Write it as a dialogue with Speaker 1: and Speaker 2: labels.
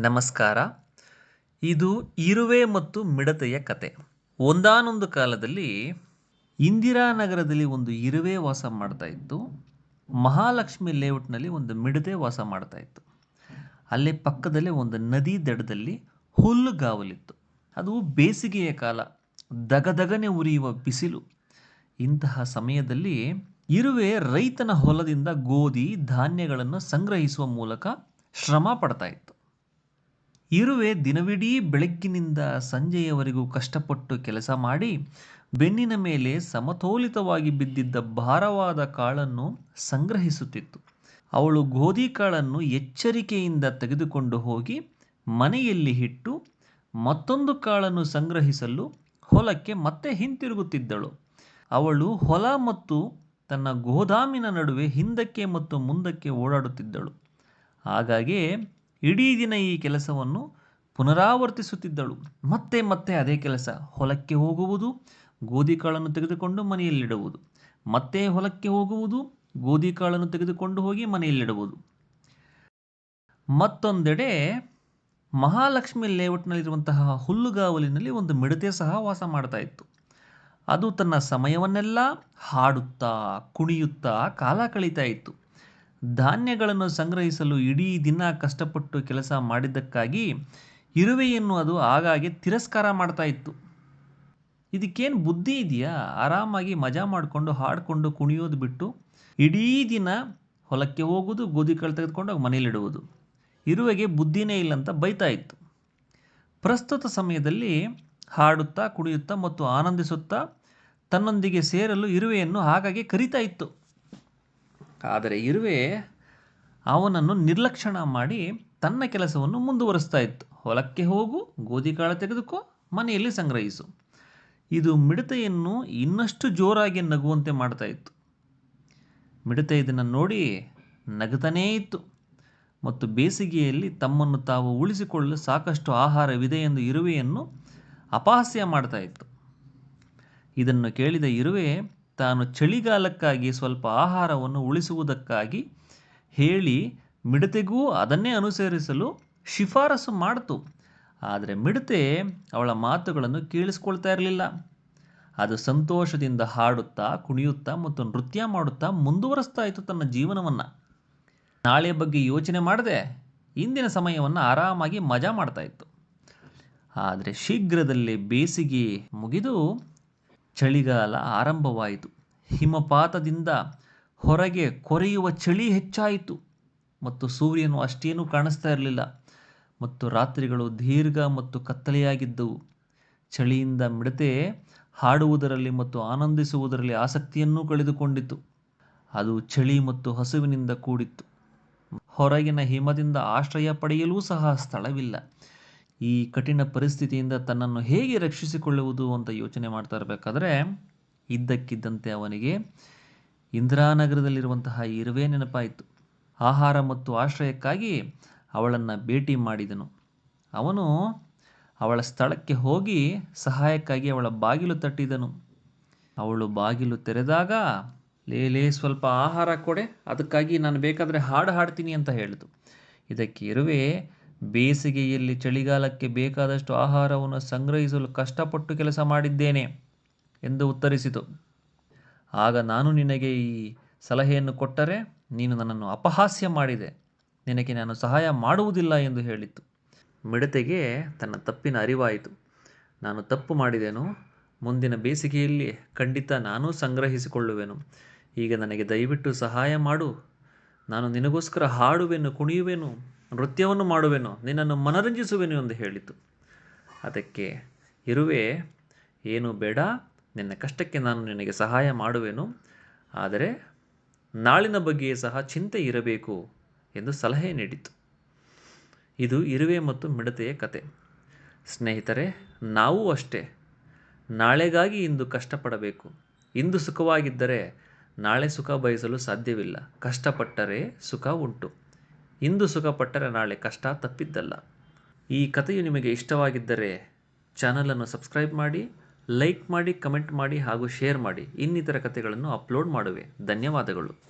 Speaker 1: ನಮಸ್ಕಾರ. ಇದು ಇರುವೆ ಮತ್ತು ಮಿಡತೆಯ ಕತೆ. ಒಂದಾನೊಂದು ಕಾಲದಲ್ಲಿ ಇಂದಿರಾನಗರದಲ್ಲಿ ಒಂದು ಇರುವೆ ವಾಸ ಮಾಡ್ತಾ ಇತ್ತು. ಮಹಾಲಕ್ಷ್ಮಿ ಲೇಔಟ್ನಲ್ಲಿ ಒಂದು ಮಿಡತೆ ವಾಸ ಮಾಡ್ತಾ ಇತ್ತು. ಅಲ್ಲೇ ಪಕ್ಕದಲ್ಲೇ ಒಂದು ನದಿ ದಡದಲ್ಲಿ ಹುಲ್ಲುಗಾವಲಿತ್ತು. ಅದು ಬೇಸಿಗೆಯ ಕಾಲ, ದಗದಗನೆ ಉರಿಯುವ ಬಿಸಿಲು. ಇಂತಹ ಸಮಯದಲ್ಲಿ ಇರುವೆ ರೈತನ ಹೊಲದಿಂದ ಗೋಧಿ, ಧಾನ್ಯಗಳನ್ನು ಸಂಗ್ರಹಿಸುವ ಮೂಲಕ ಶ್ರಮ ಪಡ್ತಾ ಇತ್ತು. ಇರುವೆ ದಿನವಿಡೀ ಬೆಳಕಿನಿಂದ ಸಂಜೆಯವರೆಗೂ ಕಷ್ಟಪಟ್ಟು ಕೆಲಸ ಮಾಡಿ ಬೆನ್ನಿನ ಮೇಲೆ ಸಮತೋಲಿತವಾಗಿ ಬಿದ್ದಿದ್ದ ಭಾರವಾದ ಕಾಳನ್ನು ಸಂಗ್ರಹಿಸುತ್ತಿತ್ತು. ಅವಳು ಗೋಧಿ ಕಾಳನ್ನು ಎಚ್ಚರಿಕೆಯಿಂದ ತೆಗೆದುಕೊಂಡು ಹೋಗಿ ಮನೆಯಲ್ಲಿ ಇಟ್ಟು ಮತ್ತೊಂದು ಕಾಳನ್ನು ಸಂಗ್ರಹಿಸಲು ಹೊಲಕ್ಕೆ ಮತ್ತೆ ಹಿಂತಿರುಗುತ್ತಿದ್ದಳು. ಅವಳು ಹೊಲ ಮತ್ತು ತನ್ನ ಗೋದಾಮಿನ ನಡುವೆ ಹಿಂದಕ್ಕೆ ಮತ್ತು ಮುಂದಕ್ಕೆ ಓಡಾಡುತ್ತಿದ್ದಳು. ಹಾಗಾಗಿ ಇಡೀ ದಿನ ಈ ಕೆಲಸವನ್ನು ಪುನರಾವರ್ತಿಸುತ್ತಿದ್ದಳು. ಮತ್ತೆ ಮತ್ತೆ ಅದೇ ಕೆಲಸ ಹೊಲಕ್ಕೆ ಹೋಗುವುದು, ಗೋಧಿ ಕಾಳನ್ನು ತೆಗೆದುಕೊಂಡು ಮನೆಯಲ್ಲಿಡುವುದು. ಮತ್ತೆ ಹೊಲಕ್ಕೆ ಹೋಗುವುದು, ಗೋಧಿ ಕಾಳನ್ನು ತೆಗೆದುಕೊಂಡು ಹೋಗಿ ಮನೆಯಲ್ಲಿಡುವುದು. ಮತ್ತೊಂದೆಡೆ ಮಹಾಲಕ್ಷ್ಮಿ ಲೇಔಟ್ನಲ್ಲಿರುವಂತಹ ಹುಲ್ಲುಗಾವಲಿನಲ್ಲಿ ಒಂದು ಮಿಡತೆ ಸಹ ವಾಸ ಮಾಡ್ತಾ ಇತ್ತು. ಅದು ತನ್ನ ಸಮಯವನ್ನೆಲ್ಲ ಹಾಡುತ್ತಾ, ಕುಣಿಯುತ್ತಾ ಕಾಲ ಕಳೀತಾ ಇತ್ತು. ಧಾನ್ಯಗಳನ್ನು ಸಂಗ್ರಹಿಸಲು ಇಡೀ ದಿನ ಕಷ್ಟಪಟ್ಟು ಕೆಲಸ ಮಾಡಿದ್ದಕ್ಕಾಗಿ ಇರುವೆಯನ್ನು ಅದು ಆಗಾಗ್ಗೆ ತಿರಸ್ಕಾರ ಮಾಡ್ತಾ ಇತ್ತು. ಇದಕ್ಕೇನು ಬುದ್ಧಿ ಇದೆಯಾ? ಆರಾಮಾಗಿ ಮಜಾ ಮಾಡಿಕೊಂಡು ಹಾಡಿಕೊಂಡು ಕುಣಿಯೋದು ಬಿಟ್ಟು ಇಡೀ ದಿನ ಹೊಲಕ್ಕೆ ಹೋಗೋದು ಗೋಧಿ ಕಳೆ ತೆಗೆದುಕೊಂಡು ಮನೇಲಿಡುವುದು ಇರುವೆಗೆ ಬುದ್ಧಿನೇ ಇಲ್ಲ ಅಂತ ಬೈತಾ ಇತ್ತು. ಪ್ರಸ್ತುತ ಸಮಯದಲ್ಲಿ ಹಾಡುತ್ತಾ ಕುಣಿಯುತ್ತಾ ಮತ್ತು ಆನಂದಿಸುತ್ತಾ ತನ್ನೊಂದಿಗೆ ಸೇರಲು ಇರುವೆಯನ್ನು ಹಾಗಾಗಿ ಕರಿತಾ ಇತ್ತು. ಆದರೆ ಇರುವೆ ಅವನನ್ನು ನಿರ್ಲಕ್ಷಣ ಮಾಡಿ ತನ್ನ ಕೆಲಸವನ್ನು ಮುಂದುವರಿಸ್ತಾ ಇತ್ತು. ಹೊಲಕ್ಕೆ ಹೋಗು, ಗೋಧಿ ಕಾಳು ತೆಗೆದುಕೋ, ಮನೆಯಲ್ಲಿ ಸಂಗ್ರಹಿಸು. ಇದು ಮಿಡತೆಯನ್ನು ಇನ್ನಷ್ಟು ಜೋರಾಗಿ ನಗುವಂತೆ ಮಾಡ್ತಾ ಇತ್ತು. ಮಿಡತೆ ಇದನ್ನು ನೋಡಿ ನಗುತ್ತಾನೇ ಇತ್ತು. ಮತ್ತು ಬೇಸಿಗೆಯಲ್ಲಿ ತಮ್ಮನ್ನು ತಾವು ಉಳಿಸಿಕೊಳ್ಳಲು ಸಾಕಷ್ಟು ಆಹಾರವಿದೆ ಎಂದು ಇರುವೆಯನ್ನು ಅಪಹಾಸ್ಯ ಮಾಡ್ತಾ ಇತ್ತು. ಇದನ್ನು ಕೇಳಿದ ಇರುವೆ ತಾನು ಚಳಿಗಾಲಕ್ಕಾಗಿ ಸ್ವಲ್ಪ ಆಹಾರವನ್ನು ಉಳಿಸುವುದಕ್ಕಾಗಿ ಹೇಳಿ ಮಿಡತೆಗೂ ಅದನ್ನೇ ಅನುಸರಿಸಲು ಶಿಫಾರಸು ಮಾಡಿತು. ಆದರೆ ಮಿಡತೆ ಅವಳ ಮಾತುಗಳನ್ನು ಕೇಳಿಸ್ಕೊಳ್ತಾ ಇರಲಿಲ್ಲ. ಅದು ಸಂತೋಷದಿಂದ ಹಾಡುತ್ತಾ, ಕುಣಿಯುತ್ತಾ ಮತ್ತು ನೃತ್ಯ ಮಾಡುತ್ತಾ ಮುಂದುವರಿಸ್ತಾ ಇತ್ತು ತನ್ನ ಜೀವನವನ್ನು. ನಾಳೆ ಬಗ್ಗೆ ಯೋಚನೆ ಮಾಡದೆ ಇಂದಿನ ಸಮಯವನ್ನು ಆರಾಮಾಗಿ ಮಜಾ ಮಾಡ್ತಾ ಇತ್ತು. ಆದರೆ ಶೀಘ್ರದಲ್ಲೇ ಬೇಸಿಗೆ ಮುಗಿದು ಚಳಿಗಾಲ ಆರಂಭವಾಯಿತು. ಹಿಮಪಾತದಿಂದ ಹೊರಗೆ ಕೊರೆಯುವ ಚಳಿ ಹೆಚ್ಚಾಯಿತು. ಮತ್ತು ಸೂರ್ಯನು ಅಷ್ಟೇನೂ ಕಾಣಿಸ್ತಾ ಇರಲಿಲ್ಲ. ಮತ್ತು ರಾತ್ರಿಗಳು ದೀರ್ಘ ಮತ್ತು ಕತ್ತಲೆಯಾಗಿದ್ದವು. ಚಳಿಯಿಂದ ಮಿಡತೆ ಹಾಡುವುದರಲ್ಲಿ ಮತ್ತು ಆನಂದಿಸುವುದರಲ್ಲಿ ಆಸಕ್ತಿಯನ್ನೂ ಕಳೆದುಕೊಂಡಿತು. ಅದು ಚಳಿ ಮತ್ತು ಹಸುವಿನಿಂದ ಕೂಡಿತ್ತು. ಹೊರಗಿನ ಹಿಮದಿಂದ ಆಶ್ರಯ ಪಡೆಯಲೂ ಸಹ ಸ್ಥಳವಿಲ್ಲ. ಈ ಕಠಿಣ ಪರಿಸ್ಥಿತಿಯಿಂದ ತನ್ನನ್ನು ಹೇಗೆ ರಕ್ಷಿಸಿಕೊಳ್ಳುವುದು ಅಂತ ಯೋಚನೆ ಮಾಡ್ತಾ ಇರಬೇಕಾದ್ರೆ, ಇದ್ದಕ್ಕಿದ್ದಂತೆ ಅವನಿಗೆ ಇಂದಿರಾನಗರದಲ್ಲಿರುವಂತಹ ಇರುವೆ ನೆನಪಾಯಿತು. ಆಹಾರ ಮತ್ತು ಆಶ್ರಯಕ್ಕಾಗಿ ಅವಳನ್ನು ಭೇಟಿ ಮಾಡಿದನು. ಅವನು ಅವಳ ಸ್ಥಳಕ್ಕೆ ಹೋಗಿ ಸಹಾಯಕ್ಕಾಗಿ ಅವಳ ಬಾಗಿಲು ತಟ್ಟಿದನು. ಅವಳು ಬಾಗಿಲು ತೆರೆದಾಗ, ಲೇ ಲೇ, ಸ್ವಲ್ಪ ಆಹಾರ ಕೊಡೆ, ಅದಕ್ಕಾಗಿ ನಾನು ಬೇಕಾದರೆ ಹಾಡು ಹಾಡ್ತೀನಿ ಅಂತ ಹೇಳಿತು. ಇದಕ್ಕೆ ಇರುವೆ ಬೇಸಿಗೆಯಲ್ಲಿ ಚಳಿಗಾಲಕ್ಕೆ ಬೇಕಾದಷ್ಟು ಆಹಾರವನ್ನು ಸಂಗ್ರಹಿಸಲು ಕಷ್ಟಪಟ್ಟು ಕೆಲಸ ಮಾಡಿದ್ದೇನೆ ಎಂದು ಉತ್ತರಿಸಿತು. ಆಗ ನಾನು ನಿನಗೆ ಈ ಸಲಹೆಯನ್ನು ಕೊಟ್ಟರೆ ನೀನು ನನ್ನನ್ನು ಅಪಹಾಸ್ಯ ಮಾಡಿದೆ. ನಿನಗೆ ನಾನು ಸಹಾಯ ಮಾಡುವುದಿಲ್ಲ ಎಂದು ಹೇಳಿತು ಮಿಡತೆಗೆ ತನ್ನ ತಪ್ಪಿನ ಅರಿವಾಯಿತು. ನಾನು ತಪ್ಪು ಮಾಡಿದೆನು. ಮುಂದಿನ ಬೇಸಿಗೆಯಲ್ಲಿ ಖಂಡಿತ ನಾನೂ ಸಂಗ್ರಹಿಸಿಕೊಳ್ಳುವೆನು. ಈಗ ನನಗೆ ದಯವಿಟ್ಟು ಸಹಾಯ ಮಾಡು. ನಾನು ನಿನಗೋಸ್ಕರ ಹಾಡುವೆನು, ಕುಣಿಯುವೆನು. ನೃತ್ಯವನ್ನು ಮಾಡುವೆನು, ನಿನ್ನನ್ನು ಮನರಂಜಿಸುವೆನು ಎಂದು ಹೇಳಿತು. ಅದಕ್ಕೆ, ಇರುವೆ, ಏನು ಬೇಡ, ನಿನ್ನ ಕಷ್ಟಕ್ಕೆ ನಾನು ನಿನಗೆ ಸಹಾಯ ಮಾಡುವೆನು, ಆದರೆ ನಾಳಿನ ಬಗ್ಗೆಯೇ ಸಹ ಚಿಂತೆ ಇರಬೇಕು ಎಂದು ಸಲಹೆ ನೀಡಿತು. ಇದು ಇರುವೆ ಮತ್ತು ಮಿಡತೆಯ ಕತೆ. ಸ್ನೇಹಿತರೆ, ನಾವೂ ಅಷ್ಟೇ. ನಾಳೆಗಾಗಿ ಇಂದು ಕಷ್ಟಪಡಬೇಕು. ಇಂದು ಸುಖವಾಗಿದ್ದರೆ ನಾಳೆ ಸುಖ ಬಯಸಲು ಸಾಧ್ಯವಿಲ್ಲ. ಕಷ್ಟಪಟ್ಟರೆ ಸುಖ ಉಂಟು. ಇಂದು ಸುಖಪಟ್ಟರೆ ನಾಳೆ ಕಷ್ಟ ತಪ್ಪಿದ್ದಲ್ಲ. ಈ ಕಥೆಯು ನಿಮಗೆ ಇಷ್ಟವಾಗಿದ್ದರೆ ಚಾನಲನ್ನು ಸಬ್ಸ್ಕ್ರೈಬ್ ಮಾಡಿ ಲೈಕ್ ಮಾಡಿ ಕಮೆಂಟ್ ಮಾಡಿ ಹಾಗೂ ಶೇರ್ ಮಾಡಿ. ಇನ್ನಿತರ ಕಥೆಗಳನ್ನು ಅಪ್ಲೋಡ್ ಮಾಡುವೆ. ಧನ್ಯವಾದಗಳು.